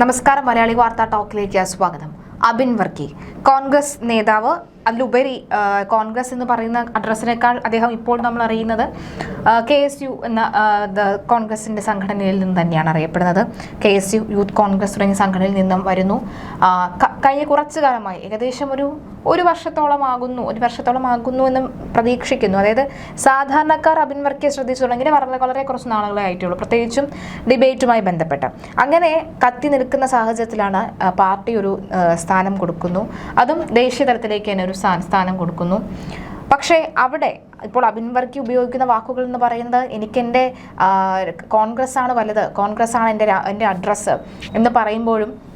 നമസ്കാരം മലയാളി വാർത്താ ടോക്കിലേക്ക് സ്വാഗതം. അബിൻ വർക്കി കോൺഗ്രസ് നേതാവ് അതിലുപരി കോൺഗ്രസ് എന്ന് പറയുന്ന അഡ്രസ്സിനേക്കാൾ അദ്ദേഹം ഇപ്പോൾ നമ്മൾ അറിയുന്നത് കെ എസ് യു എന്ന കോൺഗ്രസിന്റെ സംഘടനയിൽ നിന്ന് തന്നെയാണ് അറിയപ്പെടുന്നത്. K S U Youth Congress തുടങ്ങിയ സംഘടനയിൽ നിന്നും വരുന്നു. കഴിഞ്ഞ കുറച്ചു കാലമായി ഏകദേശം ഒരു ഒരു വർഷത്തോളം ആകുന്നു ഒരു വർഷത്തോളം ആകുന്നു എന്ന് പ്രതീക്ഷിക്കുന്നു. അതായത് സാധാരണക്കാർ അബിൻ വർക്കിയെ ശ്രദ്ധിച്ചു തുടങ്ങി വളരെ വളരെ കുറച്ച് നാളുകളെ ആയിട്ടുള്ളൂ പ്രത്യേകിച്ചും ഡിബേറ്റുമായി ബന്ധപ്പെട്ട്. അങ്ങനെ കത്തി നിൽക്കുന്ന സാഹചര്യത്തിലാണ് പാർട്ടി ഒരു സ്ഥാനം കൊടുക്കുന്നു. അതും ദേശീയ തലത്തിലേക്ക് തന്നെ ഒരു സ്ഥാനം കൊടുക്കുന്നു. പക്ഷേ അവിടെ ഇപ്പോൾ അബിൻ ഉപയോഗിക്കുന്ന വാക്കുകൾ എന്ന് പറയുന്നത് എനിക്കെന്റെ കോൺഗ്രസ് ആണ് വലുത്. കോൺഗ്രസ് ആണ് എന്റെ എന്റെ അഡ്രസ്സ് എന്ന് പറയുമ്പോഴും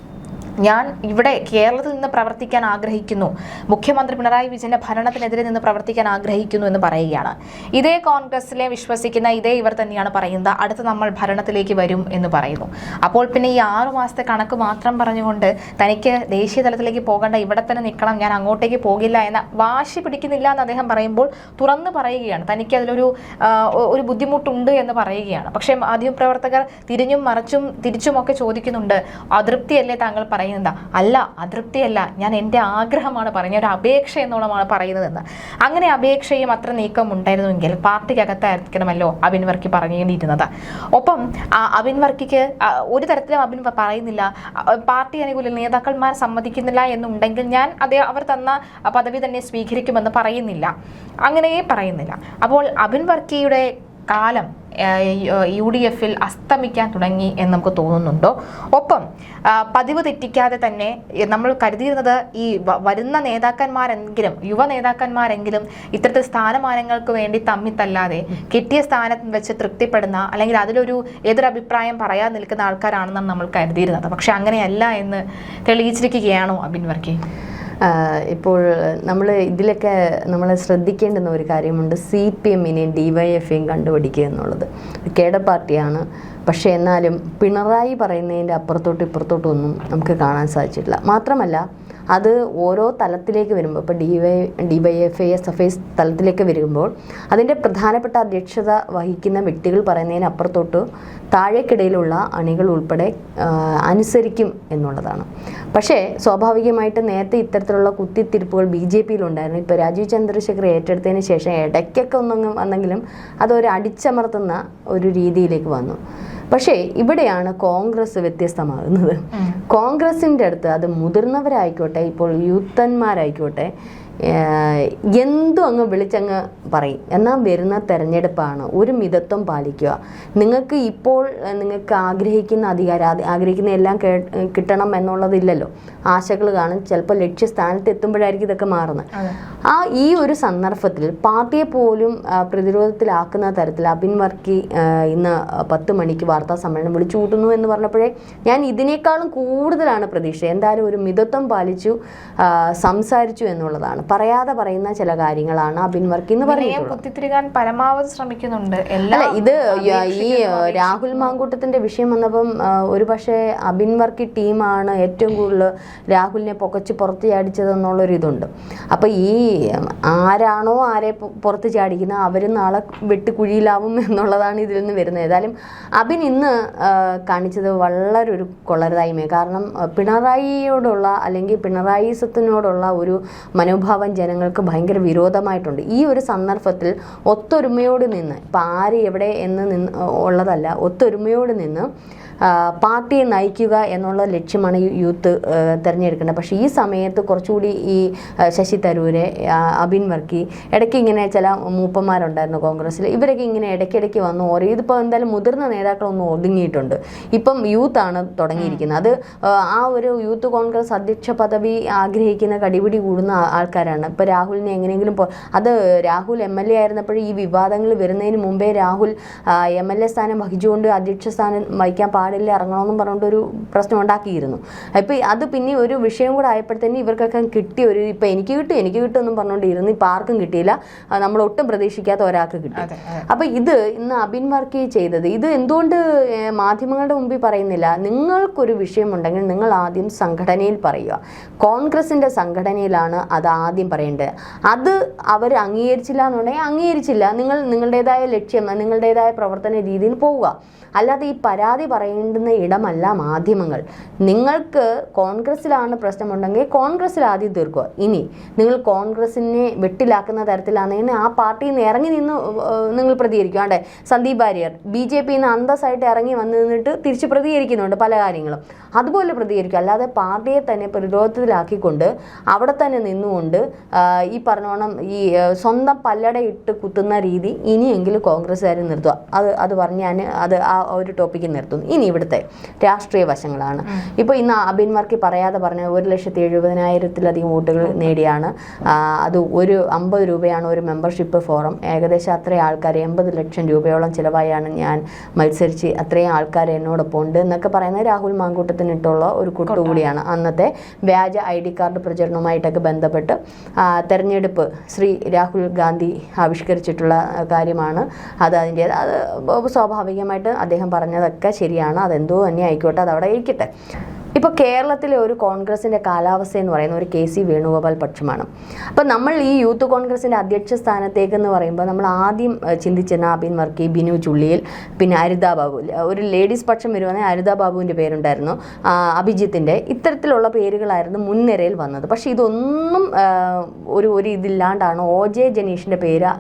ഞാൻ ഇവിടെ കേരളത്തിൽ നിന്ന് പ്രവർത്തിക്കാൻ ആഗ്രഹിക്കുന്നു. മുഖ്യമന്ത്രി പിണറായി വിജയന്റെ ഭരണത്തിനെതിരെ നിന്ന് പ്രവർത്തിക്കാൻ ആഗ്രഹിക്കുന്നു എന്ന് പറയുകയാണ്. ഇതേ കോൺഗ്രസിലെ വിശ്വസിക്കുന്ന ഇതേ ഇവർ തന്നെയാണ് പറയുന്നത്. അടുത്ത നമ്മൾ ഭരണത്തിലേക്ക് വരും എന്ന് പറയുന്നു. അപ്പോൾ പിന്നെ ഈ ആറു മാസത്തെ കണക്ക് മാത്രം പറഞ്ഞുകൊണ്ട് തനിക്ക് ദേശീയ തലത്തിലേക്ക് പോകേണ്ട ഇവിടെ തന്നെ നിൽക്കണം ഞാൻ അങ്ങോട്ടേക്ക് പോകില്ല എന്ന വാശി പിടിക്കുന്നില്ല എന്ന് അദ്ദേഹം പറയുമ്പോൾ തുറന്നു പറയുകയാണ്. തനിക്ക് അതിലൊരു ഒരു ബുദ്ധിമുട്ടുണ്ട് എന്ന് പറയുകയാണ്. പക്ഷേ മാധ്യമപ്രവർത്തകർ തിരിഞ്ഞും മറിച്ചും തിരിച്ചുമൊക്കെ ചോദിക്കുന്നുണ്ട്. അതൃപ്തിയല്ലേ താങ്കൾ പറയുന്നത്? അല്ല അതൃപ്തിയല്ല. ഞാൻ എന്റെ ആഗ്രഹമാണ് പറയുന്നത്. ഒരു അപേക്ഷ പറയുന്നത് പറയുന്നതെന്ന്. അങ്ങനെ അപേക്ഷയും അത്ര നീക്കം ഉണ്ടായിരുന്നുവെങ്കിൽ പാർട്ടിക്കകത്തായിരിക്കണമല്ലോ അബിൻ വർക്കി പറഞ്ഞേണ്ടിയിരുന്നത് ഒപ്പം അബിൻ വർക്കിക്ക് ഒരു തരത്തിലും അബിൻ പറയുന്നില്ല. പാർട്ടി അനുകൂല നേതാക്കന്മാർ സമ്മതിക്കുന്നില്ല എന്നുണ്ടെങ്കിൽ ഞാൻ അതേ അവർ തന്ന പദവി തന്നെ സ്വീകരിക്കുമെന്ന് പറയുന്നില്ല. അങ്ങനെയേ പറയുന്നില്ല. അപ്പോൾ അബിൻ വർക്കിയുടെ കാലം യു ഡി എഫിൽ അസ്തമിക്കാൻ തുടങ്ങി എന്ന് നമുക്ക് തോന്നുന്നുണ്ടോ? ഒപ്പം പതിവ് തെറ്റിക്കാതെ തന്നെ നമ്മൾ കരുതിയിരുന്നത് ഈ വരുന്ന നേതാക്കന്മാരെങ്കിലും യുവ നേതാക്കന്മാരെങ്കിലും ഇത്തരത്തിൽ സ്ഥാനമാനങ്ങൾക്ക് വേണ്ടി തമ്മിത്തല്ലാതെ കിട്ടിയ സ്ഥാനത്ത് വെച്ച് തൃപ്തിപ്പെടുന്ന അല്ലെങ്കിൽ അതിലൊരു എതിരഭിപ്രായം പറയാൻ നിൽക്കുന്ന ആൾക്കാരാണെന്നാണ് നമ്മൾ കരുതിയിരുന്നത്. പക്ഷെ അങ്ങനെയല്ല എന്ന് തെളിയിച്ചിരിക്കുകയാണോ അബിൻ വർക്കി? ഇപ്പോൾ നമ്മൾ ഇതിലൊക്കെ നമ്മൾ ശ്രദ്ധിക്കേണ്ടുന്ന ഒരു കാര്യമുണ്ട് സി പി എമ്മിനെയും ഡി വൈ എഫേയും കണ്ടുപിടിക്കുക എന്നുള്ളത്. കേഡ പാർട്ടിയാണ്. പക്ഷേ എന്നാലും പിണറായി പറയുന്നതിന്റെ അപ്പുറത്തോട്ട് ഇപ്പുറത്തോട്ടും ഒന്നും നമുക്ക് കാണാൻ സാധിച്ചിട്ടില്ല. മാത്രമല്ല അത് ഓരോ തലത്തിലേക്ക് വരുമ്പോൾ ഇപ്പോൾ D Y D Y F I S F I തലത്തിലേക്ക് വരുമ്പോൾ അതിന്റെ പ്രധാനപ്പെട്ട അധ്യക്ഷത വഹിക്കുന്ന വ്യക്തികൾ പറയുന്നതിനപ്പുറത്തോട്ട് താഴേക്കിടയിലുള്ള അണികൾ ഉൾപ്പെടെ അനുസരിക്കും എന്നുള്ളതാണ്. പക്ഷേ സ്വാഭാവികമായിട്ട് നേരത്തെ ഇത്തരത്തിലുള്ള കുത്തിത്തിരിപ്പുകൾ ബി ജെ പിയിലുണ്ടായിരുന്നു. ഇപ്പോൾ രാജീവ് ചന്ദ്രശേഖർ ഏറ്റെടുത്തതിന് ശേഷം ഇടയ്ക്കൊക്കെ ഒന്നും വന്നെങ്കിലും അതൊരു അടിച്ചമർത്തുന്ന ഒരു രീതിയിലേക്ക് വന്നു. പക്ഷേ ഇവിടെയാണ് കോൺഗ്രസ് വ്യത്യസ്തമാകുന്നത്. കോൺഗ്രസിന്റെ അടുത്ത് അത് മുതിർന്നവരായിക്കോട്ടെ ഇപ്പോൾ യൂത്തന്മാരായിക്കോട്ടെ എന്തും അങ്ങ് വിളിച്ചങ്ങ് പറയും. എന്നാൽ വരുന്ന തെരഞ്ഞെടുപ്പാണ്. ഒരു മിതത്വം പാലിക്കുക. നിങ്ങൾക്ക് ഇപ്പോൾ നിങ്ങൾക്ക് ആഗ്രഹിക്കുന്ന അധികാരം ആഗ്രഹിക്കുന്ന എല്ലാം കിട്ടണം എന്നുള്ളതില്ലല്ലോ. ആശകൾ കാണും. ചിലപ്പോൾ ലക്ഷ്യസ്ഥാനത്ത് എത്തുമ്പോഴായിരിക്കും ഇതൊക്കെ മാറുന്നത്. ആ ഈ ഒരു സന്ദർഭത്തിൽ പാർട്ടിയെ പോലും പ്രതിരോധത്തിലാക്കുന്ന തരത്തിൽ അബിൻ വർക്കി ഇന്ന് പത്ത് മണിക്ക് വാർത്താ സമ്മേളനം വിളിച്ചു കൂട്ടുന്നു എന്ന് പറഞ്ഞപ്പോഴേ ഞാൻ ഇതിനേക്കാളും കൂടുതലാണ് പ്രതീക്ഷ. എന്തായാലും ഒരു മിതത്വം പാലിച്ചു സംസാരിച്ചു എന്നുള്ളതാണ്. പറയാതെ പറയുന്ന ചില കാര്യങ്ങളാണ് അബിൻ വർക്കി എന്ന് പറയുന്നത് പരമാവധി ശ്രമിക്കുന്നുണ്ട്. അല്ല ഇത് ഈ രാഹുൽ മാങ്കൂട്ടത്തിന്റെ വിഷയം വന്നപ്പം ഒരു പക്ഷേ അബിൻ വർക്കി ടീമാണ് ഏറ്റവും കൂടുതൽ രാഹുലിനെ പൊക്കച്ച് പുറത്ത് ചാടിച്ചതെന്നുള്ളൊരു ഇതുണ്ട് അപ്പൊ ഈ ആരാണോ ആരെ പുറത്ത് ചാടിക്കുന്നത് അവരും നാളെ വെട്ടുകുഴിയിലാവും എന്നുള്ളതാണ് ഇതിൽ നിന്ന് വരുന്നത്. ഏതായാലും അബിൻ ഇന്ന് കാണിച്ചത് വളരെ ഒരു കൊള്ളരുതായ്മയെ കാരണം പിണറായിയോടുള്ള അല്ലെങ്കിൽ പിണറായിസത്തിനോടുള്ള ഒരു മനോഭാവം ജനങ്ങൾക്ക് ഭയങ്കര വിരോധമായിട്ടുണ്ട്. ഈ ഒരു സന്ദർഭത്തിൽ ഒത്തൊരുമയോട് നിന്ന് ഇപ്പം ആര് എവിടെ എന്ന് നിന്ന് ഉള്ളതല്ല ഒത്തൊരുമയോട് നിന്ന് പാർട്ടിയെ നയിക്കുക എന്നുള്ള ലക്ഷ്യമാണ് യൂത്ത് തിരഞ്ഞെടുക്കേണ്ടത്. പക്ഷേ ഈ സമയത്ത് കുറച്ചുകൂടി ഈ ശശി തരൂര് അബിൻ വർക്കി ഇടയ്ക്ക് ഇങ്ങനെ ചില മൂപ്പന്മാരുണ്ടായിരുന്നു കോൺഗ്രസ്സിൽ. ഇവരൊക്കെ ഇങ്ങനെ ഇടയ്ക്കിടയ്ക്ക് വന്ന് ഓരോ ഇതിപ്പോൾ എന്തായാലും മുതിർന്ന നേതാക്കളൊന്നും ഒതുങ്ങിയിട്ടുണ്ട്. ഇപ്പം യൂത്താണ് തുടങ്ങിയിരിക്കുന്നത്. അത് ആ, ഒരു യൂത്ത് കോൺഗ്രസ് അധ്യക്ഷ പദവി ആഗ്രഹിക്കുന്ന കടിപിടി കൂടുന്ന ആൾക്കാരാണ്. ഇപ്പോൾ രാഹുലിനെ എങ്ങനെയെങ്കിലും പോ അത് രാഹുൽ എം എൽ എ ആയിരുന്നപ്പോൾ ഈ വിവാദങ്ങൾ വരുന്നതിന് മുമ്പേ രാഹുൽ എം എൽ എ സ്ഥാനം വഹിച്ചുകൊണ്ട് അധ്യക്ഷ സ്ഥാനം വഹിക്കാൻ ഇറങ്ങണമെന്നും പറഞ്ഞുകൊണ്ട് ഒരു പ്രശ്നം ഉണ്ടാക്കിയിരുന്നു അപ്പോൾ അത് പിന്നെ ഒരു വിഷയം കൂടെ ആയപ്പോഴത്തേന് ഇവർക്കൊക്കെ കിട്ടിയ ഒരു ഇപ്പം എനിക്ക് കിട്ടും എനിക്ക് കിട്ടും എന്നും പറഞ്ഞുകൊണ്ട് ഇരുന്ന് ഇപ്പം ആർക്കും കിട്ടിയില്ല. നമ്മൾ ഒട്ടും പ്രതീക്ഷിക്കാത്ത ഒരാൾക്ക് കിട്ടി. അതെ. ഇത് ഇന്ന് അബിൻ വർക്കി ചെയ്തത് ഇത് എന്തുകൊണ്ട് മാധ്യമങ്ങളുടെ മുമ്പിൽ പറയുന്നില്ല? നിങ്ങൾക്കൊരു വിഷയമുണ്ടെങ്കിൽ നിങ്ങൾ ആദ്യം സംഘടനയിൽ പറയുക. കോൺഗ്രസിന്റെ സംഘടനയിലാണ് അത് ആദ്യം പറയേണ്ടത്. അത് അവർ അംഗീകരിച്ചില്ല എന്നുണ്ടെങ്കിൽ അംഗീകരിച്ചില്ല. നിങ്ങൾ നിങ്ങളുടേതായ ലക്ഷ്യം നിങ്ങളുടേതായ പ്രവർത്തന രീതിയിൽ പോവുക. അല്ലാതെ ഈ പരാതി പറയുന്ന പറയേണ്ടുന്ന ഇടമല്ല മാധ്യമങ്ങൾ. നിങ്ങൾക്ക് കോൺഗ്രസ്സിലാണ് പ്രശ്നമുണ്ടെങ്കിൽ കോൺഗ്രസ്സിൽ ആദ്യം തീർക്കുക. ഇനി നിങ്ങൾ കോൺഗ്രസിനെ വെട്ടിലാക്കുന്ന തരത്തിലാണെങ്കിൽ ആ പാർട്ടിയിൽ നിന്ന് ഇറങ്ങി നിന്ന് നിങ്ങൾ പ്രതികരിക്കും. ആണ്ടെ? സന്ദീപ് വാര്യർ ബി ജെ പിയിൽ നിന്ന് അന്തസ്സായിട്ട് ഇറങ്ങി വന്ന് നിന്നിട്ട് തിരിച്ച് പ്രതികരിക്കുന്നുണ്ട് പല കാര്യങ്ങളും. അതുപോലെ പ്രതികരിക്കും. അല്ലാതെ പാർട്ടിയെ തന്നെ പ്രതിരോധത്തിലാക്കിക്കൊണ്ട് അവിടെ തന്നെ നിന്നുകൊണ്ട് ഈ പറഞ്ഞോണം ഈ സ്വന്തം പല്ലട ഇട്ട് കുത്തുന്ന രീതി ഇനിയെങ്കിലും കോൺഗ്രസ്സുകാർ നിർത്തുക. അത് അത് പറഞ്ഞ് ഞാൻ അത് ആ ഒരു ടോപ്പിക്ക് നിർത്തുന്നു. ഇനി ഇവിടുത്തെ രാഷ്ട്രീയ വശങ്ങളാണ്. ഇപ്പോൾ ഇന്ന് അബിൻ പറയാതെ പറഞ്ഞ ഒരു ലക്ഷത്തി എഴുപതിനായിരത്തിലധികം വോട്ടുകൾ നേടിയാണ്. അത് ഒരു അമ്പത് രൂപയാണ് ഒരു മെമ്പർഷിപ്പ് ഫോറം ഏകദേശം അത്രയും ആൾക്കാർ എൺപത് ലക്ഷം രൂപയോളം ചിലവായാണ് ഞാൻ മത്സരിച്ച് അത്രയും ആൾക്കാർ എന്നോടൊപ്പം ഉണ്ട് എന്നൊക്കെ പറയുന്നത് രാഹുൽ മാങ്കൂട്ടത്തിനിട്ടുള്ള ഒരു കൂട്ടുകൂടിയാണ് അന്നത്തെ വ്യാജ ഐ ഡി കാർഡ് പ്രചരണവുമായിട്ടൊക്കെ ബന്ധപ്പെട്ട് തെരഞ്ഞെടുപ്പ് ശ്രീ രാഹുൽ ഗാന്ധി ആവിഷ്കരിച്ചിട്ടുള്ള കാര്യമാണ് അത് അതിന്റെ അത് സ്വാഭാവികമായിട്ട് അദ്ദേഹം പറഞ്ഞതൊക്കെ ശരിയാണ്. അതെന്തോ തന്നെ ആയിക്കോട്ടെ അത് അവിടെ ഇരിക്കട്ടെ. ഇപ്പോൾ കേരളത്തിലെ ഒരു കോൺഗ്രസിന്റെ കാലാവസ്ഥ എന്ന് പറയുന്ന ഒരു കെ സി വേണുഗോപാൽ പക്ഷമാണ്. അപ്പോൾ നമ്മൾ ഈ യൂത്ത് കോൺഗ്രസിന്റെ അധ്യക്ഷ സ്ഥാനത്തേക്ക് എന്ന് പറയുമ്പോൾ നമ്മൾ ആദ്യം ചിന്തിച്ച ചിന്തിച്ചിരുന്ന അബിൻ വർക്കി ബിനു ചുള്ളിയിൽ പിന്നെ അരിത ബാബു. ഒരു ലേഡീസ് പക്ഷം വരുവാണെങ്കിൽ അരിത ബാബുവിന്റെ പേരുണ്ടായിരുന്നു. അഭിജിത്തിന്റെ ഇത്തരത്തിലുള്ള പേരുകളായിരുന്നു മുൻനിരയിൽ വന്നത്. പക്ഷേ ഇതൊന്നും ഒരു ഒരു ഇതില്ലാണ്ടാണ് ഒ ജെ ജനീഷിന്റെ പേര്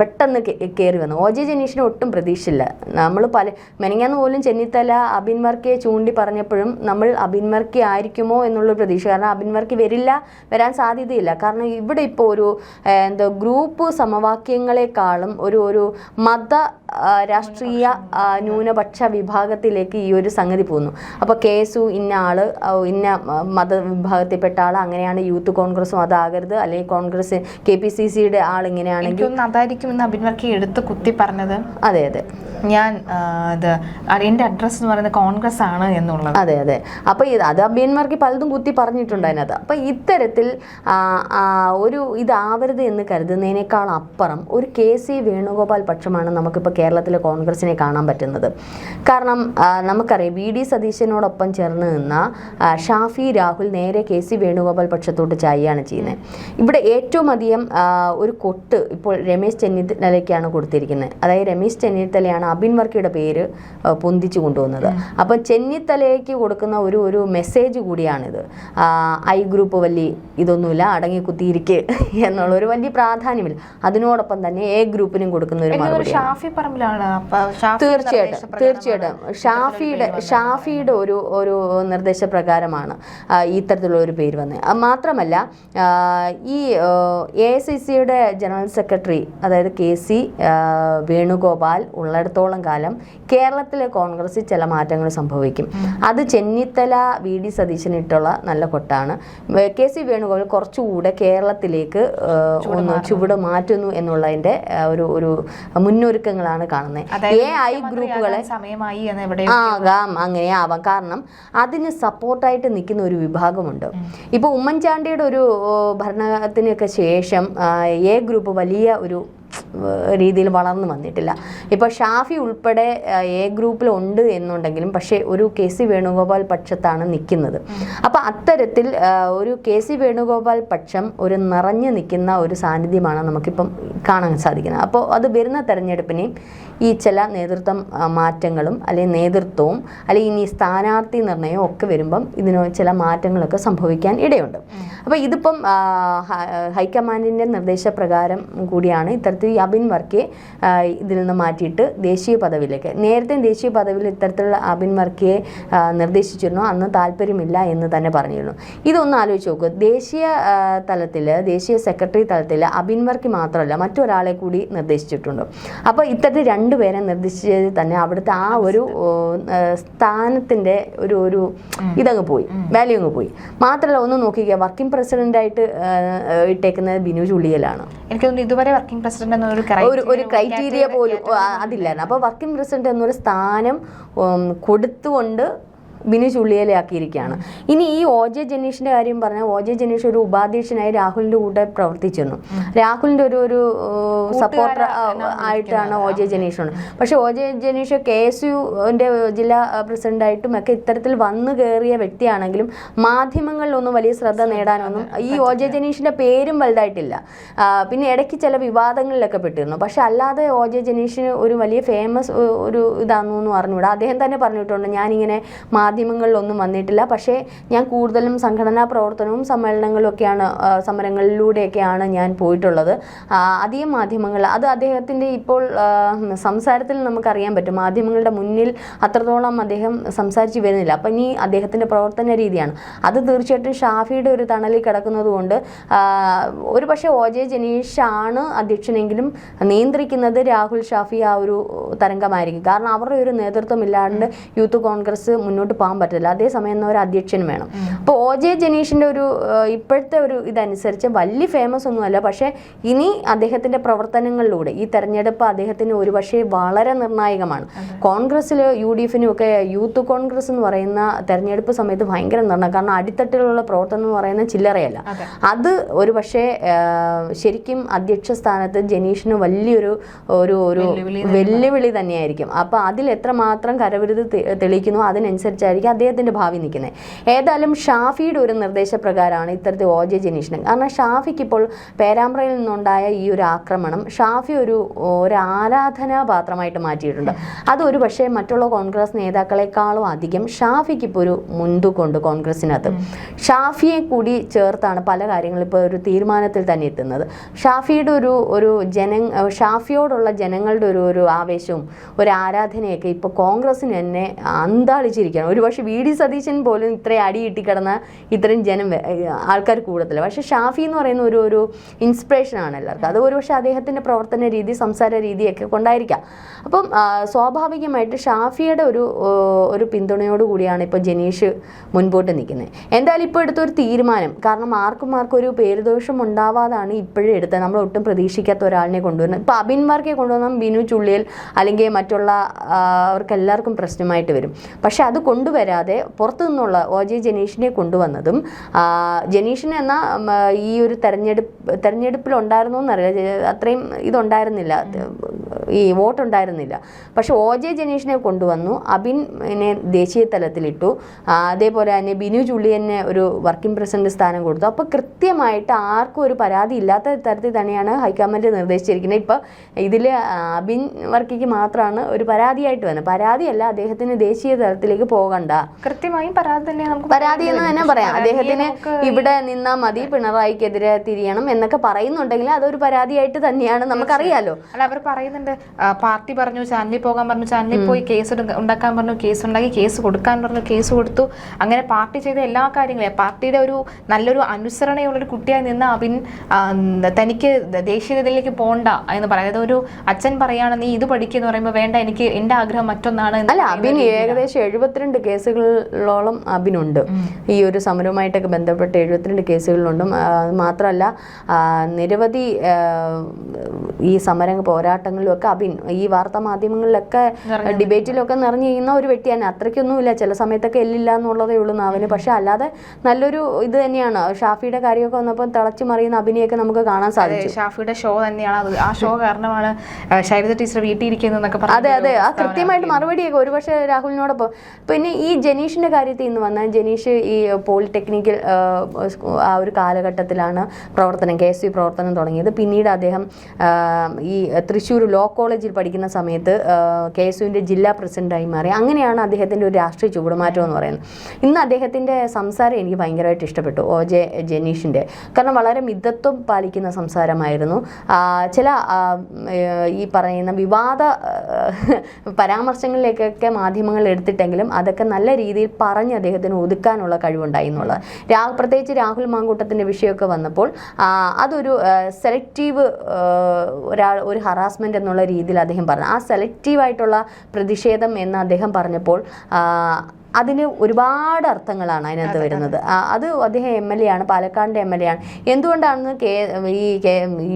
പെട്ടെന്ന് കയറി വന്നത്. ഒ ജെ ജനീഷിന് ഒട്ടും പ്രതീക്ഷയില്ല. നമ്മൾ പല മെനങ്ങാന്ന് പോലും ചെന്നിത്തല അബിൻ വർക്കിയെ ചൂണ്ടി പറഞ്ഞപ്പോഴും നമ്മൾ അബിൻ വർക്കി ആയിരിക്കുമോ എന്നുള്ള പ്രതീക്ഷ. കാരണം അബിൻ വർക്കി വരില്ല വരാൻ സാധ്യതയില്ല. കാരണം ഇവിടെ ഇപ്പോൾ ഒരു എന്താ ഗ്രൂപ്പ് സമവാക്യങ്ങളെക്കാളും ഒരു ഒരു മത രാഷ്ട്രീയ ന്യൂനപക്ഷ വിഭാഗത്തിലേക്ക് ഈ ഒരു സംഗതി പോകുന്നു. അപ്പോൾ കേസു ഇന്ന ആൾ ഇന്ന മത വിഭാഗത്തിൽപ്പെട്ട ആൾ അങ്ങനെയാണ് യൂത്ത് കോൺഗ്രസും അതാകരുത് അല്ലെങ്കിൽ കോൺഗ്രസ് കെ പി സി സിയുടെ ആൾ ഇങ്ങനെയാണെങ്കിൽ അതായിരിക്കും ഇന്ന് അബിൻ വർക്കി എടുത്ത് കുത്തി പറഞ്ഞത്. അതെ അതെ. ഞാൻ ഇത് എന്റെ അഡ്രസ്സ് എന്ന് പറയുന്നത് കോൺഗ്രസ് ആണ് എന്നുള്ളത്. അതെ അതെ. അപ്പോൾ ഇത് അത് അഭ്യന്മാർക്ക് പലതും കുത്തി പറഞ്ഞിട്ടുണ്ട് അതിനകത്ത്. അപ്പോൾ ഇത്തരത്തിൽ ഒരു ഇതാവരുത് എന്ന് കരുതുന്നതിനേക്കാൾ അപ്പുറം ഒരു കെ സി വേണുഗോപാൽ പക്ഷമാണ് നമുക്കിപ്പോൾ കേരളത്തിലെ കോൺഗ്രസിനെ കാണാൻ പറ്റുന്നത്. കാരണം നമുക്കറിയാം വി ഡി സതീശനോടൊപ്പം ചേർന്ന് നിന്ന ഷാഫി രാഹുൽ നേരെ കെ സി വേണുഗോപാൽ പക്ഷത്തോട്ട് ചായയാണ് ചെയ്യുന്നത്. ഇവിടെ ഏറ്റവും അധികം ഒരു കൊട്ട് ഇപ്പോൾ രമേശ് ചെന്നിത്തലയ്ക്കാണ് കൊടുത്തിരിക്കുന്നത്. അതായത് രമേശ് ചെന്നിത്തലയാണ് അബിൻ വർക്കിയുടെ പേര് പൊന്തിച്ചു കൊണ്ടുവന്നത്. അപ്പം ചെന്നിത്തലയ്ക്ക് കൊടുക്കുന്ന ഒരു ഒരു മെസ്സേജ് കൂടിയാണിത്. ഐ ഗ്രൂപ്പ് വലിയ ഇതൊന്നുമില്ല അടങ്ങി കുത്തിയിരിക്കെ എന്നുള്ള ഒരു വലിയ പ്രാധാന്യമില്ല. അതിനോടൊപ്പം തന്നെ എ ഗ്രൂപ്പിനും കൊടുക്കുന്ന ഒരു തീർച്ചയായിട്ടും തീർച്ചയായിട്ടും. ഷാഫിയുടെ ഷാഫിയുടെ ഒരു ഒരു നിർദ്ദേശപ്രകാരമാണ് ഇത്തരത്തിലുള്ള ഒരു പേര് വന്നത്. മാത്രമല്ല ഈ എ ഐ സി സിയുടെ ജനറൽ സെക്രട്ടറി അതായത് കെ സി വേണുഗോപാൽ ഉള്ളിടത്തോളം കാലം കേരളത്തിലെ കോൺഗ്രസിൽ ചില മാറ്റങ്ങൾ സംഭവിക്കും. അത് ചെന്നിത്തല വി. ഡി. സതീശനിട്ടുള്ള നല്ല കൊട്ടാണ്. കെ. സി. വേണുഗോപാൽ കുറച്ചുകൂടെ കേരളത്തിലേക്ക് ഒന്ന് ചുവട് മാറ്റുന്നു എന്നുള്ളതിന്റെ ഒരു ഒരു മുന്നൊരുക്കങ്ങളാണ് കാണുന്നത് എ ഐ ഗ്രൂപ്പുകളെ സമയമായി ആകാം അങ്ങനെ ആവാം കാരണം അതിന് സപ്പോർട്ടായിട്ട് നിൽക്കുന്ന ഒരു വിഭാഗമുണ്ട്. ഇപ്പോൾ ഉമ്മൻചാണ്ടിയുടെ ഒരു ഭരണത്തിനൊക്കെ ശേഷം എ ഗ്രൂപ്പ് വലിയ ഒരു രീതിയിൽ വളർന്നു വന്നിട്ടില്ല. ഇപ്പോൾ ഷാഫി ഉൾപ്പെടെ എ ഗ്രൂപ്പിൽ ഉണ്ട് എന്നുണ്ടെങ്കിലും പക്ഷേ ഒരു കെ സി വേണുഗോപാൽ പക്ഷത്താണ് നിൽക്കുന്നത്. അപ്പോൾ അത്തരത്തിൽ ഒരു കെ സി വേണുഗോപാൽ പക്ഷം ഒരു നിറഞ്ഞു നിൽക്കുന്ന ഒരു സാന്നിധ്യമാണ് നമുക്കിപ്പം കാണാൻ സാധിക്കുന്നത്. അപ്പോൾ അത് വരുന്ന തെരഞ്ഞെടുപ്പിനെയും ഈ ചില നേതൃത്വം മാറ്റങ്ങളും അല്ലെങ്കിൽ നേതൃത്വവും അല്ലെങ്കിൽ ഇനി സ്ഥാനാർത്ഥി നിർണയവും ഒക്കെ വരുമ്പം ഇതിന് ചില മാറ്റങ്ങളൊക്കെ സംഭവിക്കാൻ ഇടയുണ്ട്. അപ്പോൾ ഇതിപ്പം ഹൈക്കമാൻഡിന്റെ നിർദ്ദേശപ്രകാരം കൂടിയാണ് ഇത്തരത്തിൽ ഈ അബിൻ വർക്കെ ആ, ഇതിൽ നിന്ന് മാറ്റിയിട്ട് ദേശീയ പദവിയിലേക്ക്. നേരത്തെ ദേശീയ പദവിയിൽ ഇത്തരത്തിലുള്ള അബിൻ വർക്കിയെ നിർദ്ദേശിച്ചിരുന്നു. അന്ന് താല്പര്യമില്ല എന്ന് തന്നെ പറഞ്ഞിരുന്നു. ഇതൊന്ന് ആലോചിച്ച് നോക്കുക ദേശീയ തലത്തിൽ ദേശീയ സെക്രട്ടറി തലത്തിൽ അബിൻ വർക്കി മാത്രമല്ല മറ്റൊരാളെ കൂടി നിർദ്ദേശിച്ചിട്ടുണ്ട്. അപ്പോൾ ഇത്തരത്തിൽ രണ്ടുപേരെ നിർദ്ദേശിച്ചത് തന്നെ അവിടുത്തെ ആ ഒരു സ്ഥാനത്തിന്റെ ഒരു ഒരു ഇതങ്ങ് പോയി. വാല്യൂ അങ്ങ് പോയി. മാത്രമല്ല ഒന്ന് നോക്കിക്കുക വർക്കിംഗ് പ്രസിഡന്റ് ആയിട്ട് ഇട്ടേക്കുന്നത് ബിനു ചുള്ളിയലാണ്. എനിക്ക് തോന്നുന്നു ഇതുവരെ വർക്കിംഗ് പ്രസിഡന്റ് എന്നൊരു ഒരു ഒരു ക്രൈറ്റീരിയ പോലും അതില്ലായിരുന്നു അപ്പോൾ വർക്കിംഗ് പ്രസിഡന്റ് എന്നൊരു സ്ഥാനം കൊടുത്തുകൊണ്ട് ബിനു ചുള്ളിയലാക്കിയിരിക്കുകയാണ് ഇനി ഈ ഒ ജെ ജനീഷിന്റെ കാര്യം പറഞ്ഞാൽ ഒ ജെ ജനീഷ് ഒരു ഉപാധ്യക്ഷനായി രാഹുലിന്റെ കൂടെ പ്രവർത്തിച്ചിരുന്നു. രാഹുലിന്റെ ഒരു ഒരു സപ്പോർട്ടർ ആയിട്ടാണ് ഒ ജെ ജനീഷ് ഉണ്ട് പക്ഷെ O J Janeesh K S യുവിന്റെ ജില്ലാ പ്രസിഡന്റായിട്ടും ഒക്കെ ഇത്തരത്തിൽ വന്നു കയറിയ വ്യക്തിയാണെങ്കിലും മാധ്യമങ്ങളിലൊന്നും വലിയ ശ്രദ്ധ നേടാനൊന്നും ഈ ഒ ജെ ജനീഷിന്റെ പേരും വലുതായിട്ടില്ല. പിന്നെ ഇടയ്ക്ക് ചില വിവാദങ്ങളിലൊക്കെ പെട്ടിരുന്നു. പക്ഷെ അല്ലാതെ ഒ ജെ ജനീഷിന് ഒരു വലിയ ഫേമസ് ഒരു ഇതാണെന്ന് പറഞ്ഞുകൂടാ? അദ്ദേഹം തന്നെ പറഞ്ഞിട്ടുണ്ട് ഞാനിങ്ങനെ മാധ്യമങ്ങളിലൊന്നും വന്നിട്ടില്ല. പക്ഷേ ഞാൻ കൂടുതലും സംഘടനാ പ്രവർത്തനവും സമ്മേളനങ്ങളൊക്കെയാണ് സമരങ്ങളിലൂടെയൊക്കെയാണ് ഞാൻ പോയിട്ടുള്ളത്. അധികം മാധ്യമങ്ങൾ അത് അദ്ദേഹത്തിന്റെ ഇപ്പോൾ സംസാരത്തിൽ നമുക്കറിയാൻ പറ്റും. മാധ്യമങ്ങളുടെ മുന്നിൽ അത്രത്തോളം അദ്ദേഹം സംസാരിച്ച് വരുന്നില്ല. അപ്പം ഇനി അദ്ദേഹത്തിന്റെ പ്രവർത്തന രീതിയാണ്. അത് തീർച്ചയായിട്ടും ഷാഫിയുടെ ഒരു തണലിൽ കിടക്കുന്നതുകൊണ്ട് ഒരു പക്ഷേ ഒ ജെ ജനീഷാണ് അധ്യക്ഷനെങ്കിലും നിയന്ത്രിക്കുന്നത് രാഹുൽ ഷാഫി ആ ഒരു തരംഗമായിരിക്കും. കാരണം അവരുടെ ഒരു നേതൃത്വം ഇല്ലാണ്ട് യൂത്ത് കോൺഗ്രസ് മുന്നോട്ട് പോകാൻ പറ്റില്ല അതേസമയം ഒരു അധ്യക്ഷൻ വേണം. അപ്പോൾ ഒ ജെ ജനീഷിന്റെ ഒരു ഇപ്പോഴത്തെ ഒരു ഇതനുസരിച്ച് വലിയ ഫേമസ് ഒന്നുമല്ല. പക്ഷേ ഇനി അദ്ദേഹത്തിന്റെ പ്രവർത്തനങ്ങളിലൂടെ ഈ തെരഞ്ഞെടുപ്പ് അദ്ദേഹത്തിന് ഒരുപക്ഷെ വളരെ നിർണായകമാണ്. കോൺഗ്രസ്സിൽ യു ഡി എഫിനും ഒക്കെ യൂത്ത് കോൺഗ്രസ് എന്ന് പറയുന്ന തെരഞ്ഞെടുപ്പ് സമയത്ത് ഭയങ്കര നിർണയം കാരണം അടിത്തട്ടിലുള്ള പ്രവർത്തനം എന്ന് പറയുന്ന ചില്ലറയല്ല. അത്. ഒരു പക്ഷേ ശരിക്കും അധ്യക്ഷ സ്ഥാനത്ത് ജനീഷിന് വലിയൊരു ഒരു ഒരു വെല്ലുവിളി തന്നെയായിരിക്കും. അപ്പോൾ അതിൽ എത്രമാത്രം കരവിരുത് തെളിയിക്കുന്നു തെളിയിക്കുന്നു അതിനനുസരിച്ചായിരിക്കും അദ്ദേഹത്തിന്റെ ഭാവി നിൽക്കുന്നത് ഏതായാലും ഷാഫിയുടെ ഒരു നിർദ്ദേശപ്രകാരമാണ് ഇത്തരത്തിൽ ഒ ജെ ജനീഷിന്. കാരണം ഷാഫിക്ക് ഇപ്പോൾ പേരാമ്പ്രയിൽ നിന്നുണ്ടായ ഈ ഒരു ആക്രമണം ഷാഫി ഒരു ഒരു ആരാധനാപാത്രമായിട്ട് മാറ്റിയിട്ടുണ്ട്. അതൊരു പക്ഷേ മറ്റുള്ള കോൺഗ്രസ് നേതാക്കളെക്കാളും അധികം ഷാഫിക്ക് ഇപ്പോൾ ഒരു മുൻതൂക്കമുണ്ട് കോൺഗ്രസിനകത്ത്. ഷാഫിയെ കൂടി ചേർത്താണ് പല കാര്യങ്ങളും ഇപ്പോൾ ഒരു തീരുമാനത്തിൽ തന്നെ എത്തുന്നത്. ഷാഫിയുടെ ഒരു ഒരു ജന ഷാഫിയോടുള്ള ജനങ്ങളുടെ ഒരു ഒരു ആവേശവും ഒരു ആരാധനയൊക്കെ ഇപ്പോൾ കോൺഗ്രസിന് തന്നെ അന്താളിച്ചിരിക്കുകയാണ്. ഒരു പക്ഷേ വി ഡി സതീശൻ പോലും ഇത്രയും അടി കിട്ടിക്കിടന്ന ഇത്രയും ജനം ആൾക്കാർ കൂടത്തില്ല. പക്ഷേ ഷാഫി എന്ന് പറയുന്ന ഒരു ഒരു ഇൻസ്പിറേഷനാണ് എല്ലാവർക്കും. അത് ഒരു പക്ഷേ അദ്ദേഹത്തിന്റെ പ്രവർത്തന രീതി സംസാര രീതിയൊക്കെ കൊണ്ടായിരിക്കാം. അപ്പം സ്വാഭാവികമായിട്ട് ഷാഫിയുടെ ഒരു ഒരു പിന്തുണയോട് കൂടിയാണ് ഇപ്പോൾ ജനീഷ് മുൻപോട്ട് നിൽക്കുന്നത്. എന്തായാലും ഇപ്പോൾ എടുത്തൊരു തീരുമാനം. കാരണം ആർക്കും ആർക്കും ഒരു പേരുദോഷം ഉണ്ടാവാതാണ് ഇപ്പോഴും എടുത്തത്. നമ്മൾ ഒട്ടും പ്രതീക്ഷിക്കാത്ത ഒരാളിനെ കൊണ്ടുവരുന്നത്. ഇപ്പോൾ അബിൻമാർക്കെ കൊണ്ടുവന്നാൽ ബിനു ചുള്ളിയൽ അല്ലെങ്കിൽ മറ്റുള്ള അവർക്ക് എല്ലാവർക്കും പ്രശ്നമായിട്ട് വരും. പക്ഷേ അത് കൊണ്ടുവരാതെ പുറത്തു നിന്നുള്ള ഒ ജെ ജനീഷിനെ കൊണ്ടുവന്നതും ആ, എന്ന ഈ ഒരു തെരഞ്ഞെടുപ്പ് തെരഞ്ഞെടുപ്പിലുണ്ടായിരുന്നു എന്നറിയില്ല. അത്രയും ഇതുണ്ടായിരുന്നില്ല. ഈ വോട്ട് ഉണ്ടായിരുന്നില്ല പക്ഷെ ഒ ജെ ജനീഷിനെ കൊണ്ടുവന്നു. അബിനെ ദേശീയ തലത്തിലിട്ടു. അതേപോലെ തന്നെ ബിനു ജുള്ളിയനെ ഒരു വർക്കിംഗ് പ്രസിഡന്റ് സ്ഥാനം കൊടുത്തു. അപ്പോൾ കൃത്യമായിട്ട് ആർക്കും ഒരു പരാതി ഇല്ലാത്ത തരത്തിൽ തന്നെയാണ് ഹൈക്കമാൻഡ് നിർദ്ദേശിച്ചിരിക്കുന്നത്. ഇപ്പോൾ ഇതിൽ അബിൻ വർക്കിക്ക് മാത്രമാണ് ഒരു പരാതിയായിട്ട് വന്നത്. പരാതിയല്ല അദ്ദേഹത്തിന് ദേശീയ തലത്തിലേക്ക് പോകണ്ട കൃത്യമായും പരാതി തന്നെ നമുക്ക് പരാതി എന്ന് തന്നെ പറയാം. അദ്ദേഹത്തിന് ഇവിടെ നിന്നാ മതി പിണറായിക്കെതിരെ തിരിയണം എന്നൊക്കെ പറയുന്നുണ്ടെങ്കിൽ അതൊരു പരാതിയായിട്ട് തന്നെയാണ് നമുക്കറിയാലോ. അല്ല അവർ പറയുന്നുണ്ട് പാർട്ടി പറഞ്ഞു ചാനലിൽ പോകാൻ പറഞ്ഞു ചാനലിൽ പോയി കേസ് ഉണ്ടാക്കാൻ പറഞ്ഞു കേസ് ഉണ്ടാക്കി കേസ് കൊടുക്കാൻ പറഞ്ഞു കേസ് കൊടുത്തു. അങ്ങനെ പാർട്ടി ചെയ്ത എല്ലാ കാര്യങ്ങളും പാർട്ടിയുടെ ഒരു നല്ലൊരു അനുസരണയുള്ള ഒരു കുട്ടിയായി നിന്ന് അവൻ തനിക്ക് ദേശീയതയിലേക്ക് പോണ്ട എന്ന് പറയാം. അതായത് ഒരു അച്ഛൻ പറയാണ് നീ ഇത് പഠിക്കുന്നു പറയുമ്പോൾ വേണ്ട എനിക്ക് എന്റെ ആഗ്രഹം മറ്റൊന്നാണ് അല്ല അബിൻ ഏകദേശം എഴുപത്തിരണ്ട് കേസുകളിലോളം അബിനുണ്ട്. ഈ ഒരു സമരവുമായിട്ടൊക്കെ ബന്ധപ്പെട്ട് എഴുപത്തിരണ്ട് കേസുകളിലുണ്ടും. അത് മാത്രമല്ല നിരവധി ഈ സമര പോരാട്ടങ്ങളിലൊക്കെ അബിൻ ഈ വാർത്താ മാധ്യമങ്ങളിലൊക്കെ ഡിബേറ്റിലൊക്കെ നിറഞ്ഞിരിക്കുന്ന ഒരു വ്യക്തിയാണ് അത്രയ്ക്കൊന്നുമില്ല. ചില സമയത്തൊക്കെ എല്ലില്ല എന്നുള്ളതേ ഉള്ളൂ നാവിന്. പക്ഷെ അല്ലാതെ നല്ലൊരു ഇത് തന്നെയാണ്. ഷാഫിയുടെ കാര്യമൊക്കെ വന്നപ്പോൾ തിളച്ചു മറിയുന്ന അഭിനയൊക്കെ നമുക്ക് കാണാൻ സാധിച്ചു. ഷാഫിയുടെ ഷോ തന്നെയാണ്. അത് ആ ഷോ കാരണമാണ് ശൈലജ ടീച്ചർ വീട്ടിൽ ഇരിക്കുന്നതെന്നൊക്കെ അതെ അതെ. ആ കൃത്യമായിട്ട് മറുപടിയൊക്കെ ഒരുപക്ഷെ രാഹുലിനോടൊപ്പം. പിന്നെ ഈ ജനീഷിന്റെ കാര്യത്തിൽ ഇന്ന് വന്നാൽ ജനീഷ് ഈ പോളിടെക്നിക്കൽ ആ, ഒരു കാലഘട്ടത്തിലാണ് പ്രവർത്തനം കെ എസ് യു പ്രവർത്തനം തുടങ്ങിയത്. പിന്നീട് അദ്ദേഹം ഈ തൃശ്ശൂർ ലോ കോളേജിൽ പഠിക്കുന്ന സമയത്ത് കെ എസ് യുവിന്റെ ജില്ലാ പ്രസിഡന്റായി മാറി. അങ്ങനെയാണ് അദ്ദേഹത്തിന്റെ ഒരു രാഷ്ട്രീയ ചുവടുമാറ്റം എന്ന് പറയുന്നത്. ഇന്ന് അദ്ദേഹത്തിന്റെ സംസാരം എനിക്ക് ഭയങ്കരമായിട്ട് ഇഷ്ടപ്പെട്ടു ഒ ജെ ജനീഷിന്റെ കാരണം വളരെ മിതത്വം പാലിക്കുന്ന സംസാരമായിരുന്നു. ചില ഈ പറയുന്ന വിവാദ പരാമർശങ്ങളിലേക്കൊക്കെ മാധ്യമങ്ങൾ എടുത്തിട്ടെങ്കിലും അതൊക്കെ നല്ല രീതിയിൽ പറഞ്ഞ് അദ്ദേഹത്തിന് ഒതുക്കാനുള്ള കഴിവുണ്ടായി എന്നുള്ളത്. രാ പ്രത്യേകിച്ച് രാഹുൽ മാങ്കൂട്ടത്തിന്റെ വിഷയമൊക്കെ വന്നപ്പോൾ അതൊരു സെലക്റ്റീവ് ഒരാൾ ഒരു ഹറാസ്മെന്റ് എന്നുള്ള രീതിയിൽ അദ്ദേഹം പറഞ്ഞു. ആ സെലക്റ്റീവായിട്ടുള്ള പ്രതിഷേധം എന്ന് അദ്ദേഹം പറഞ്ഞപ്പോൾ അതിന് ഒരുപാട് അർത്ഥങ്ങളാണ് അതിനകത്ത് വരുന്നത്. അത്. അദ്ദേഹം എം എൽ എ ആണ് പാലക്കാടിന്റെ എം എൽ എ ആണ്. എന്തുകൊണ്ടാണ് കെ ഈ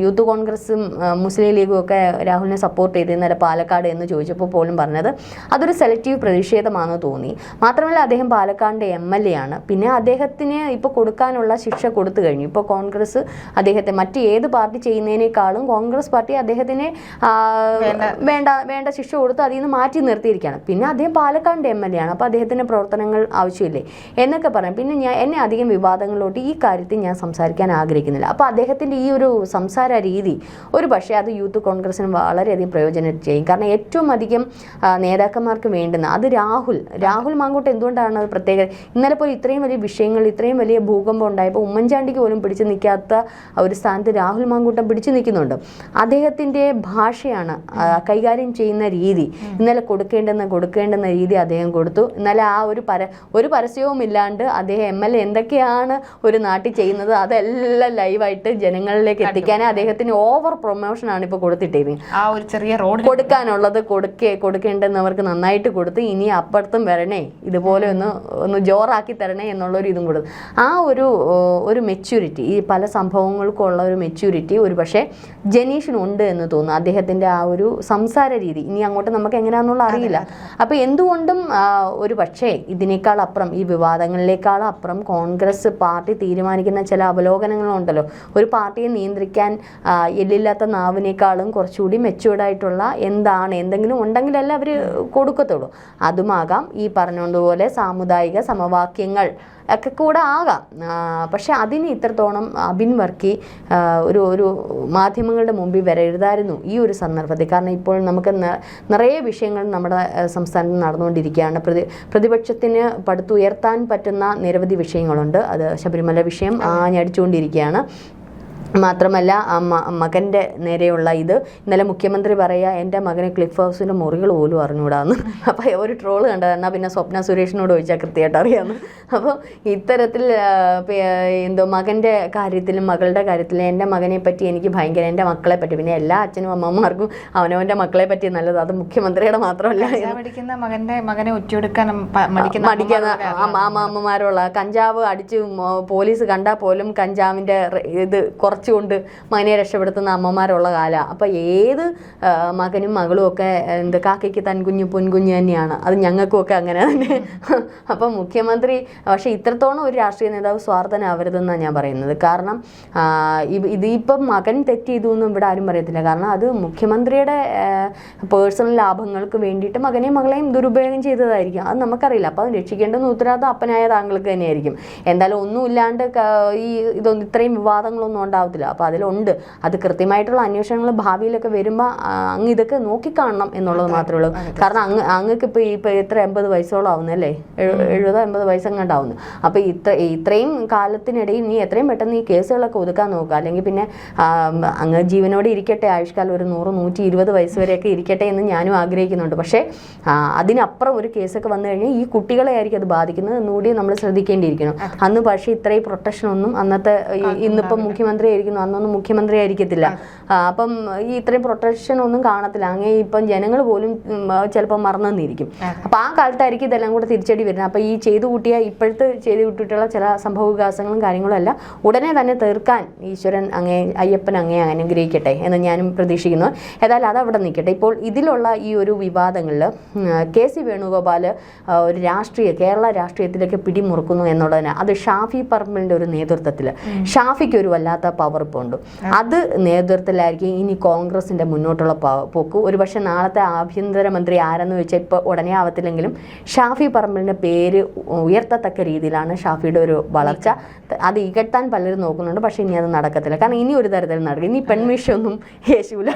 യൂത്ത് കോൺഗ്രസും മുസ്ലിം ലീഗും ഒക്കെ രാഹുലിനെ സപ്പോർട്ട് ചെയ്തിരുന്നത് പാലക്കാട് എന്ന് ചോദിച്ചപ്പോൾ പോലും പറഞ്ഞത് അതൊരു സെലക്റ്റീവ് പ്രതിഷേധമാണെന്ന് തോന്നി. മാത്രമല്ല അദ്ദേഹം പാലക്കാടിന്റെ എം എൽ എ ആണ്. പിന്നെ അദ്ദേഹത്തിന് ഇപ്പോൾ കൊടുക്കാനുള്ള ശിക്ഷ കൊടുത്തു കഴിഞ്ഞു. ഇപ്പോൾ കോൺഗ്രസ് അദ്ദേഹത്തെ മറ്റ് ഏത് പാർട്ടി ചെയ്യുന്നതിനേക്കാളും കോൺഗ്രസ് പാർട്ടി അദ്ദേഹത്തിന് വേണ്ട. വേണ്ട ശിക്ഷ കൊടുത്ത് അതിൽ നിന്ന് മാറ്റി നിർത്തിയിരിക്കുകയാണ്. പിന്നെ അദ്ദേഹം പാലക്കാടിന്റെ എം എൽ എ ആണ്. അപ്പോൾ അദ്ദേഹത്തിന് പ്രവർത്തനങ്ങൾ ആവശ്യമില്ലേ എന്നൊക്കെ പറയാം. പിന്നെ ഞാൻ എന്നെ അധികം വിവാദങ്ങളിലോട്ട് ഈ കാര്യത്തിൽ ഞാൻ സംസാരിക്കാൻ ആഗ്രഹിക്കുന്നില്ല. അപ്പോൾ അദ്ദേഹത്തിന്റെ ഈ ഒരു സംസാര രീതി ഒരു പക്ഷേ അത് യൂത്ത് കോൺഗ്രസിന് വളരെയധികം പ്രയോജനം ചെയ്യും. കാരണം ഏറ്റവും അധികം നേതാക്കന്മാർക്ക് വേണ്ടുന്ന അത് രാഹുൽ. രാഹുൽ മാങ്കോട്ട് എന്തുകൊണ്ടാണ് അത് പ്രത്യേക? ഇന്നലെ പോലും ഇത്രയും വലിയ വിഷയങ്ങൾ ഇത്രയും വലിയ ഭൂകമ്പം ഉണ്ടായപ്പോൾ ഉമ്മൻചാണ്ടിക്ക് പോലും പിടിച്ചു നിൽക്കാത്ത ഒരു സ്ഥാനത്ത് രാഹുൽ മാങ്കൂട്ടം പിടിച്ചു നിൽക്കുന്നുണ്ട്. അദ്ദേഹത്തിന്റെ ഭാഷയാണ് കൈകാര്യം ചെയ്യുന്ന രീതി. ഇന്നലെ കൊടുക്കേണ്ടെന്ന് കൊടുക്കേണ്ടെന്ന രീതി അദ്ദേഹം കൊടുത്തു. ഇന്നലെ ഒരു പര ഒരു പരസ്യവും ഇല്ലാണ്ട് അദ്ദേഹം എം എൽ എ എന്തൊക്കെയാണ് ഒരു നാട്ടിൽ ചെയ്യുന്നത് അതെല്ലാം ലൈവായിട്ട് ജനങ്ങളിലേക്ക് എത്തിക്കാനേ അദ്ദേഹത്തിന് ഓവർ പ്രൊമോഷനാണ് ഇപ്പോൾ കൊടുത്തിട്ടേക്കുന്നത് ആ ഒരു ചെറിയ റോഡ് കൊടുക്കാനുള്ളത് കൊടുക്കേ കൊടുക്കേണ്ടെന്നവർക്ക് നന്നായിട്ട് കൊടുത്ത് ഇനി അപ്പുറത്തും വരണേ ഇതുപോലെ ഒന്ന് ഒന്ന് ജോറാക്കി തരണേ എന്നുള്ളൊരു ഇതും കൊടുത്തു. ആ ഒരു ഒരു മെച്യൂരിറ്റി ഈ പല സംഭവങ്ങൾക്കും ഉള്ള ഒരു മെച്യൂരിറ്റി ഒരു പക്ഷേ ജനീഷിനുണ്ട് എന്ന് തോന്നുന്നു. അദ്ദേഹത്തിന്റെ ആ ഒരു സംസാര രീതി. ഇനി അങ്ങോട്ട് നമുക്ക് എങ്ങനെയാണെന്നുള്ള അറിയില്ല. അപ്പോൾ എന്തുകൊണ്ടും ആ, ഒരു പക്ഷേ ഇതിനേക്കാൾ അപ്പുറം ഈ വിവാദങ്ങളിലേക്കാൾ അപ്പുറം കോൺഗ്രസ് പാർട്ടി തീരുമാനിക്കുന്ന ചില അവലോകനങ്ങളുണ്ടല്ലോ. ഒരു പാർട്ടിയെ നിയന്ത്രിക്കാൻ എല്ലില്ലാത്ത നാവിനേക്കാളും കുറച്ചുകൂടി മെച്ചുവേർഡായിട്ടുള്ള എന്താണ് എന്തെങ്കിലും ഉണ്ടെങ്കിലല്ല അവർ കൊടുക്കത്തുള്ളൂ. അതുമാകാം ഈ പറഞ്ഞതുപോലെ സാമുദായിക സമവാക്യങ്ങൾ. ഒക്കെ കൂടെ ആകാം. പക്ഷെ അതിന് ഇത്രത്തോളം അബിൻ വർക്കി ഒരു ഒരു മാധ്യമങ്ങളുടെ മുമ്പിൽ വരരുതായിരുന്നു ഈ ഒരു സന്ദർഭത്തിൽ. കാരണം ഇപ്പോൾ നമുക്ക് നിറയെ വിഷയങ്ങൾ നമ്മുടെ സംസ്ഥാനത്ത് നടന്നുകൊണ്ടിരിക്കുകയാണ്. പ്രതി പ്രതിപക്ഷത്തിന് പടുത്തുയർത്താൻ പറ്റുന്ന നിരവധി വിഷയങ്ങളുണ്ട്. അത് ശബരിമല വിഷയം ആഞ്ഞടിച്ചുകൊണ്ടിരിക്കുകയാണ്. മാത്രമല്ല ആ മ- മകന്റെ നേരെയുള്ള ഇത്. ഇന്നലെ മുഖ്യമന്ത്രി പറയുക എന്റെ മകനെ ക്ലിഫ് ഹൗസിന്റെ മുറികൾ പോലും അറിഞ്ഞുകൂടാന്ന് അപ്പോൾ ഒരു ട്രോൾ കണ്ടത് എന്നാൽ പിന്നെ സ്വപ്ന സുരേഷിനോട് ചോദിച്ചാൽ കൃത്യമായിട്ട് അറിയാമെന്ന് അപ്പോൾ ഇത്തരത്തിൽ എന്തോ മകന്റെ കാര്യത്തിലും മകളുടെ കാര്യത്തിലും എന്റെ മകനെ പറ്റി എനിക്ക് ഭയങ്കര എന്റെ മക്കളെ പറ്റി പിന്നെ എല്ലാ അച്ഛനും അമ്മമാർക്കും അവനവന്റെ മക്കളെ പറ്റി നല്ലത്. അത് മുഖ്യമന്ത്രിയുടെ മാത്രമല്ല. കഞ്ചാവ് അടിക്കുന്ന മകനെ ഒറ്റിയെടുക്കാൻ മടിക്കുന്ന അമ്മമാരുള്ള കഞ്ചാവ് അടിച്ച് പോലീസ് കണ്ടാൽ പോലും കഞ്ചാവിന്റെ ഇത് ഇത് കുറച്ചുകൊണ്ട് മകനെ രക്ഷപ്പെടുത്തുന്ന അമ്മമാരുള്ള കാലമാണ് അപ്പം ഏത് മകനും മകളും ഒക്കെ എന്ത് കാക്കയ്ക്ക് തൻ കുഞ്ഞു പൊൻകുഞ്ഞ് തന്നെയാണ്. അത് ഞങ്ങൾക്കും ഒക്കെ അങ്ങനെ തന്നെ. അപ്പം മുഖ്യമന്ത്രി പക്ഷേ ഇത്രത്തോളം ഒരു രാഷ്ട്രീയ നേതാവ് സ്വാർത്ഥനാവരുതെന്നാണ് ഞാൻ പറയുന്നത്. കാരണം ഇത് ഇതിപ്പം മകൻ തെറ്റ് ചെയ്തു എന്നും ഇവിടെ ആരും പറയത്തില്ല. കാരണം അത് മുഖ്യമന്ത്രിയുടെ പേഴ്സണൽ ലാഭങ്ങൾക്ക് വേണ്ടിയിട്ട് മകനെയും മകളെയും ദുരുപയോഗം ചെയ്തതായിരിക്കും. അത് നമുക്കറിയില്ല. അപ്പോൾ അത് രക്ഷിക്കേണ്ടുന്ന ഉത്തരവാദിത്വം അപ്പനായ താങ്കൾക്ക് തന്നെയായിരിക്കും. എന്തായാലും ഒന്നുമില്ലാണ്ട് ഈ ഇതൊന്നും ഇത്രയും വിവാദങ്ങളൊന്നും ഉണ്ടാവത്തില്ല. അപ്പോൾ അതിലുണ്ട്. അത് കൃത്യമായിട്ടുള്ള അന്വേഷണങ്ങൾ ഭാവിയിലൊക്കെ വരുമ്പോൾ അങ്ങ് ഇതൊക്കെ നോക്കിക്കാണണം എന്നുള്ളത് മാത്രമേ ഉള്ളൂ. കാരണം അങ്ങ് അങ്ങക്ക് ഇപ്പോൾ ഇപ്പോൾ എത്ര എൺപത് വയസ്സോളം ആവുന്നല്ലേ അല്ലേ? എഴുപതോ എൺപത് വയസ്സെങ്ങാണ്ടാവുന്നു. അപ്പോൾ ഇത്ര ഇത്രയും കാലത്തിനിടയിൽ നീ എത്രയും പെട്ടെന്ന് ഈ കേസുകളൊക്കെ ഒതുക്കാൻ നോക്കുക. അല്ലെങ്കിൽ പിന്നെ അങ്ങ് ജീവനോടെ ഇരിക്കട്ടെ ആയുഷ്കാലം ഒരു നൂറ് നൂറ്റി ഇരുപത് വയസ്സ് വരെയൊക്കെ ഇരിക്കട്ടെ എന്ന് ഞാനും ആഗ്രഹിക്കുന്നുണ്ട്. പക്ഷേ അതിനപ്പുറം ഒരു കേസൊക്കെ വന്നു കഴിഞ്ഞാൽ ഈ കുട്ടികളെ ആയിരിക്കും അത് ബാധിക്കുന്നത്. എന്നുകൂടി നമ്മൾ ശ്രദ്ധിക്കേണ്ടിയിരിക്കണം അന്ന് പക്ഷേ ഇത്രയും പ്രൊട്ടക്ഷൻ ഒന്നും അന്നത്തെ ഇന്നിപ്പം മുഖ്യമന്ത്രി ആയിരിക്കുന്നു അന്നൊന്നും മുഖ്യമന്ത്രി ആയിരിക്കത്തില്ല അപ്പം ഈ ഇത്രയും പ്രൊട്ടക്ഷൻ ഒന്നും കാണത്തില്ല. അങ്ങേ ഇപ്പം ജനങ്ങൾ പോലും ചിലപ്പോൾ മറന്നിരിക്കും അപ്പം ആ കാലത്തായിരിക്കും ഇതെല്ലാം കൂടെ തിരിച്ചടി വരുന്നത്. അപ്പം ഈ ചെയ്തു കൂട്ടിയ ഇപ്പോഴത്തെ ചെയ്തു കൂട്ടിയിട്ടുള്ള ചില സംഭവ വികാസങ്ങളും കാര്യങ്ങളും എല്ലാം ഉടനെ തന്നെ തീർക്കാൻ ഈശ്വരൻ അങ്ങേ അയ്യപ്പൻ അങ്ങേ അനുഗ്രഹിക്കട്ടെ എന്ന് ഞാനും പ്രതീക്ഷിക്കുന്നു. ഏതായാലും അവിടെ നിൽക്കട്ടെ. ഇപ്പോൾ ഇതിലുള്ള ഈ ഒരു വിവാദങ്ങളിൽ കെ സി വേണുഗോപാൽ ഒരു രാഷ്ട്രീയ കേരള രാഷ്ട്രീയത്തിലേക്ക് പിടിമുറുക്കുന്നു എന്നുള്ളതിന് അത് ഷാഫി പറമ്പലിന്റെ ഒരു നേതൃത്വത്തിൽ ഷാഫിക്ക് ഒരു വല്ലാത്ത പവർ ഇപ്പോൾ ഉണ്ട് അത് നേതൃത്വത്തിലായിരിക്കും ഇനി കോൺഗ്രസിന്റെ മുന്നോട്ടുള്ള പോക്ക്. ഒരുപക്ഷെ നാളത്തെ ആഭ്യന്തരമന്ത്രി ആരെന്ന് വെച്ചാൽ ഇപ്പോൾ ഉടനെ ആവത്തില്ലെങ്കിലും ഷാഫി പറമ്പലിന്റെ പേര് ഉയർത്തത്തക്ക രീതിയിലാണ് ഷാഫിയുടെ ഒരു വളർച്ച. അത് ഇകട്ടാൻ പലരും നോക്കുന്നുണ്ട് പക്ഷേ ഇനി അത് നടക്കത്തില്ല. കാരണം ഇനി ഒരു തരത്തിൽ നടക്കും. ഇനി പെൺമിഷൊന്നും യേശുല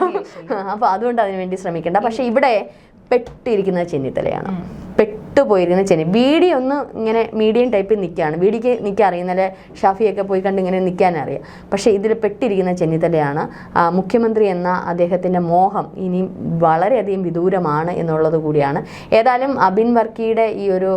അപ്പോൾ അതുകൊണ്ട് അതിനുവേണ്ടി ശ്രമിക്കേണ്ട. പക്ഷേ ഇവിടെ പെട്ടിരിക്കുന്നത് ചെന്നിത്തലയാണ്. പെട്ടുപോയിരിക്കുന്ന ചെനി. ബീഡി ഒന്ന് ഇങ്ങനെ മീഡിയം ടൈപ്പിൽ നിൽക്കുകയാണ്. ബീഡിക്ക് നിൽക്കാൻ അറിയുന്നല്ലേ ഷാഫിയൊക്കെ പോയി കണ്ട് ഇങ്ങനെ നിൽക്കാൻ അറിയാം. പക്ഷേ ഇതിൽ പെട്ടിരിക്കുന്ന ചെന്നിത്തലയാണ് മുഖ്യമന്ത്രി എന്ന അദ്ദേഹത്തിന്റെ മോഹം ഇനി വളരെയധികം വിദൂരമാണ് എന്നുള്ളത് കൂടിയാണ്. ഏതായാലും അബിൻ വർക്കിയുടെ ഈ ഒരു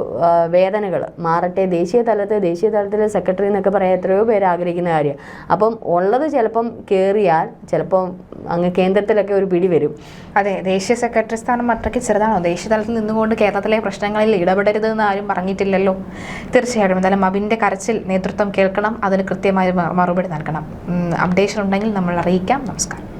വേദനകൾ മാറട്ടെ. ദേശീയ തലത്തിൽ ദേശീയ തലത്തിലെ സെക്രട്ടറി എന്നൊക്കെ പറയാൻ എത്രയോ പേര് ആഗ്രഹിക്കുന്ന കാര്യം. അപ്പം ഉള്ളത് ചിലപ്പം കയറിയാൽ ചിലപ്പം അങ്ങ് കേന്ദ്രത്തിലൊക്കെ ഒരു പിടി വരും. അതെ ദേശീയ സെക്രട്ടറി സ്ഥാനം അത്രയ്ക്ക് ചെറുതാണോ? ദേശീയ തലത്തിൽ നിന്നുകൊണ്ട് കേരളത്തിലെ പ്രശ്നങ്ങളിൽ ഇടപെടരുതെന്ന് ആരും പറഞ്ഞിട്ടില്ലല്ലോ. തീർച്ചയായിട്ടും. എന്തായാലും അബിന്റെ കരച്ചിൽ നേതൃത്വം കേൾക്കണം. അതിന് കൃത്യമായ മറുപടി നൽകണം. അപ്ഡേഷൻ ഉണ്ടെങ്കിൽ നമ്മൾ അറിയിക്കാം. നമസ്കാരം.